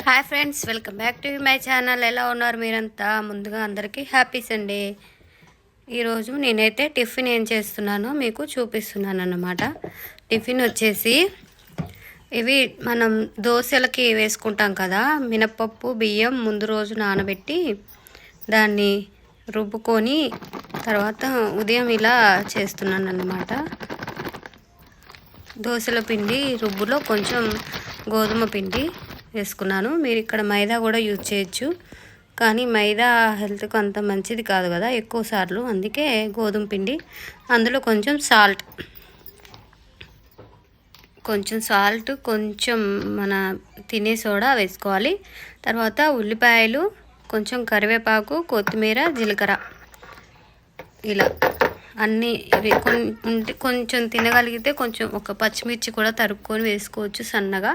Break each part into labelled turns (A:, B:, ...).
A: Hi friends welcome back to my channel ఎలా ఉన్నారు మీరంతా? ముందుగా అందరికీ హ్యాపీ సండే ఈరోజు నేనైతే టిఫిన్ ఏం చేస్తున్నానో మీకు చూపిస్తున్నాను అన్నమాట టిఫిన్ వచ్చేసి ఇవి మనం దోశలకి వేసుకుంటాం కదా మినప్పప్పు బియ్యం ముందు రోజు నానబెట్టి దాన్ని రుబ్బుకొని తర్వాత ఉదయం ఇలా చేస్తున్నాను అన్నమాట దోశల పిండి రుబ్బులో కొంచెం గోధుమ పిండి వేసుకున్నాను. మీరు ఇక్కడ మైదా కూడా యూజ్ చేయొచ్చు. కానీ మైదా హెల్త్కి అంత మంచిది కాదు కదా ఎక్కువ సార్లు. అందుకే గోధుమ పిండి అందులో కొంచెం సాల్ట్. కొంచెం సాల్ట్ కొంచెం మన తినే సోడా వేసుకోవాలి. తర్వాత ఉల్లిపాయలు కొంచెం కరివేపాకు కొత్తిమీర జీలకర్ర. ఇలా అన్నీ ఇవి కొంచెం తినగలిగితే కొంచెం ఒక పచ్చిమిర్చి కూడా తరుక్కొని వేసుకోవచ్చు సన్నగా.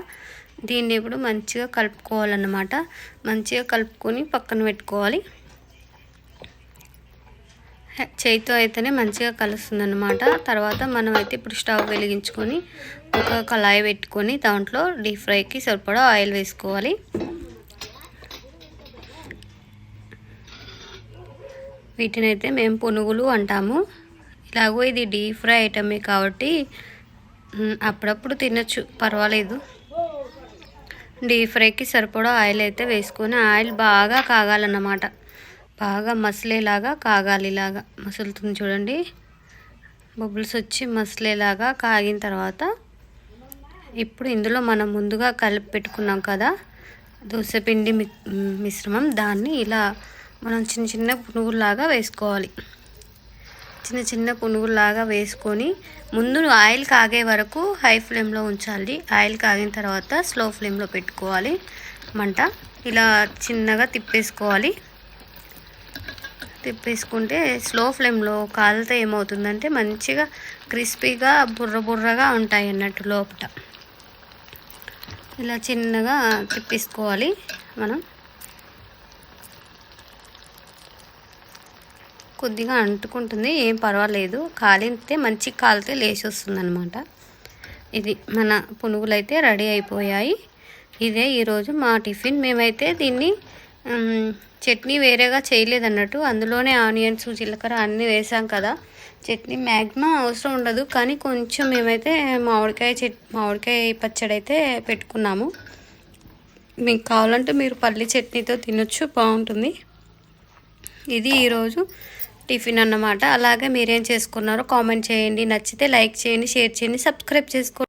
A: దీన్ని ఇప్పుడు మంచిగా కలుపుకోవాలన్నమాట. మంచిగా కలుపుకొని పక్కన పెట్టుకోవాలి. చేతితో అయితేనే మంచిగా కలుస్తుందన్నమాట. తర్వాత మనం అయితే ఇప్పుడు స్టవ్ వెలిగించుకొని ఒక కళాయి పెట్టుకొని దాంట్లో డీప్ ఫ్రైకి సరిపడా ఆయిల్ వేసుకోవాలి. వీటిని అయితే మేము పునుగులు అంటాము. ఇలాగో ఇది డీప్ ఫ్రై ఐటమే కాబట్టి అప్పుడప్పుడు తినచ్చు. పర్వాలేదు. డీప్ ఫ్రైకి సరిపడా ఆయిల్ అయితే వేసుకొని ఆయిల్ బాగా కాగాలన్నమాట. బాగా మసలేలాగా కాగాలి ఇలాగా మసులుతుంది చూడండి. బబుల్స్ వచ్చి మసలేలాగా కాగిన తర్వాత ఇప్పుడు ఇందులో మనం ముందుగా కలిపి పెట్టుకున్నాం కదా దోశపిండి మిశ్రమం. దాన్ని ఇలా మనం చిన్న చిన్న పునుగుల్లాగా వేసుకోవాలి. చిన్న చిన్న పునుగుల్లాగా వేసుకొని ముందు ఆయిల్ కాగే వరకు హై ఫ్లేమ్లో ఉంచాలి. ఆయిల్ కాగిన తర్వాత స్లో ఫ్లేమ్లో పెట్టుకోవాలి. మంట ఇలా చిన్నగా తిప్పేసుకోవాలి. తిప్పేసుకుంటే స్లో ఫ్లేమ్లో కాలితే ఏమవుతుందంటే మంచిగా క్రిస్పీగా బుర్ర బుర్రగా ఉంటాయి అన్నట్టు లోపల ఇలా చిన్నగా తిప్పేసుకోవాలి మనం. కొద్దిగా అంటుకుంటుంది. ఏం పర్వాలేదు. కాలితే మంచి కాలితే లేచి వస్తుంది అనమాట ఇది మన పునుగులు అయితే రెడీ అయిపోయాయి. ఇదే ఈరోజు మా టిఫిన్. మేమైతే దీన్ని చట్నీ వేరేగా చేయలేదన్నట్టు. అందులోనే ఆనియన్స్ జీలకర్ర అన్నీ వేసాం కదా. చట్నీ మ్యాక్సిమం అవసరం ఉండదు. కానీ కొంచెం మేమైతే మామిడికాయ చెట్ మామిడికాయ పచ్చడి అయితే పెట్టుకున్నాము. మీకు కావాలంటే మీరు పల్లి చట్నీతో తినొచ్చు. బాగుంటుంది. ఇది ఈరోజు టిఫిన్ అన్నమాట. అలాగే మీరేం చేసుకున్నారో కామెంట్ చేయండి. నచ్చితే లైక్ చేయండి షేర్ చేయండి సబ్స్క్రైబ్ చేసుకోండి.